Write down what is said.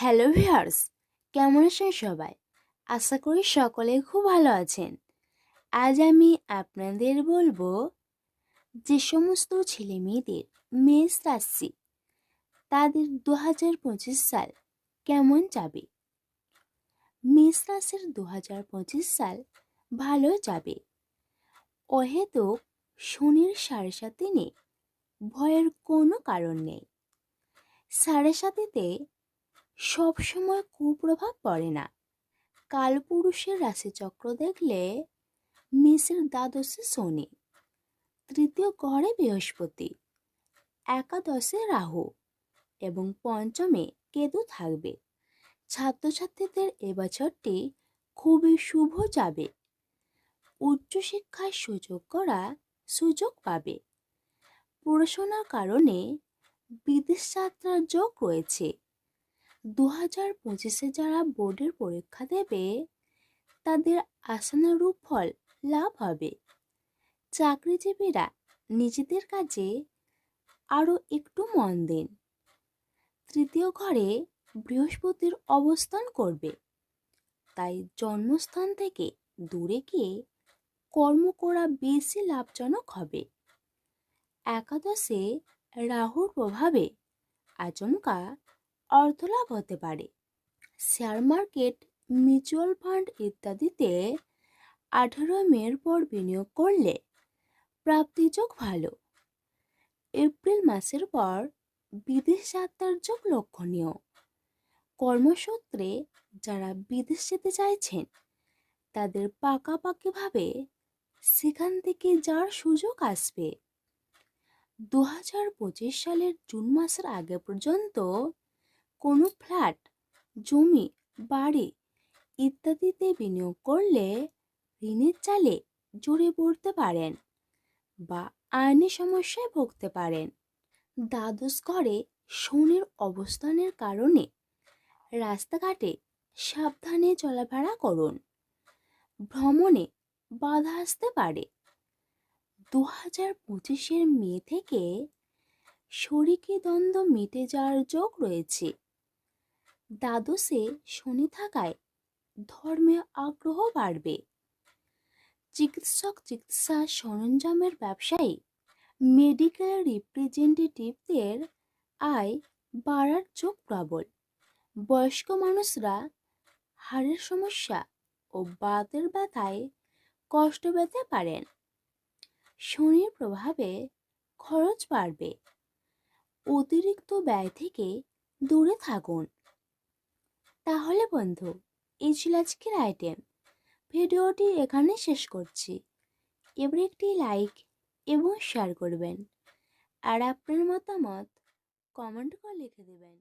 Hello viewers কেমন আছেন সবাই? আশা করি সকলে খুব ভালো আছেন। আজ আমি আপনাদের বলব যে সমস্ত ছেলে মেয়েদের মেষ রাশি, তাদের দু হাজার পঁচিশ সাল কেমন যাবে? মেষ রাশির দু হাজার পঁচিশ সাল ভালো যাবে। অহেতুক শনির সাড়ে সাথে নেই ভয়ের কোনো কারণ নেই। সাড়ে সাথেতে সবসময় কুপ্রভাব পড়ে না। কালপুরুষের রাশিচক্র দেখলে মেষের দ্বাদশে শনি, তৃতীয় ঘরে বৃহস্পতি, একাদশে রাহু এবং পঞ্চমে কেতু থাকবে। ছাত্রছাত্রীদের এবছরটি খুবই শুভ যাবে। উচ্চশিক্ষার সুযোগ করা সুযোগ পাবে। পড়াশোনার কারণে বিদেশ যাত্রার যোগ রয়েছে। দু হাজার পঁচিশে যারা বোর্ডের পরীক্ষা দেবে, তাদের আশানুরূপ ফল লাভ হবে। চাকরিজীবীরা নিজেদের কাজে আরও একটু মন দিন। তৃতীয় ঘরে বৃহস্পতির অবস্থান করবে। তাই জন্মস্থান থেকে দূরে গিয়ে কর্ম করা বেশি লাভজনক হবে। একাদশে রাহুর প্রভাবে আচমকা অর্থলাভ হতে পারে। শেয়ার মার্কেট, মিউচুয়াল ফান্ড ইত্যাদিতে আঠারো মের পর বিনিয়োগ করলে প্রাপ্তিযোগ ভালো। এপ্রিল মাসের পর বিদেশ যাত্রার যোগ লক্ষণীয়। কর্মসূত্রে যারা বিদেশ যেতে চাইছেন, তাদের পাকাপাকিভাবে সেখান থেকে যাওয়ার সুযোগ আসবে। দু হাজার পঁচিশ সালের জুন মাসের আগে পর্যন্ত কোনো ফ্ল্যাট, জমি, বাড়ি ইত্যাদিতে বিনিয়োগ করলে ঋণের চালে জড়ে পড়তে পারেন বা আইনি সমস্যায় ভুগতে পারেন। দ্বাদশ ঘরে শনির অবস্থানের কারণে রাস্তাঘাটে সাবধানে চলাফেরা করুন। ভ্রমণে বাধা আসতে পারে। দু হাজার পঁচিশের মে থেকে শরিকি দ্বন্দ্ব মিটে যাওয়ার যোগ রয়েছে। দ্বাদশে শনি থাকায় ধর্মে আগ্রহ বাড়বে। চিকিৎসক চিকিৎসা সরঞ্জামের ব্যবসায়ী মেডিকেল রিপ্রেজেন্টেটিভদের আয় বাড়ার যোগ প্রবল। বয়স্ক মানুষরা হাড়ের সমস্যা ও বাতের ব্যথায় কষ্ট পেতে পারেন। শনির প্রভাবে খরচ বাড়বে। অতিরিক্ত ব্যয় থেকে দূরে থাকুন। তাহলে বন্ধু, এই ছিল আজকের আইটেম। ভিডিওটি এখানে শেষ করছি। এবার একটি লাইক এবং শেয়ার করবেন। আর আপনার মতামত কমেন্ট করে লিখে দেবেন।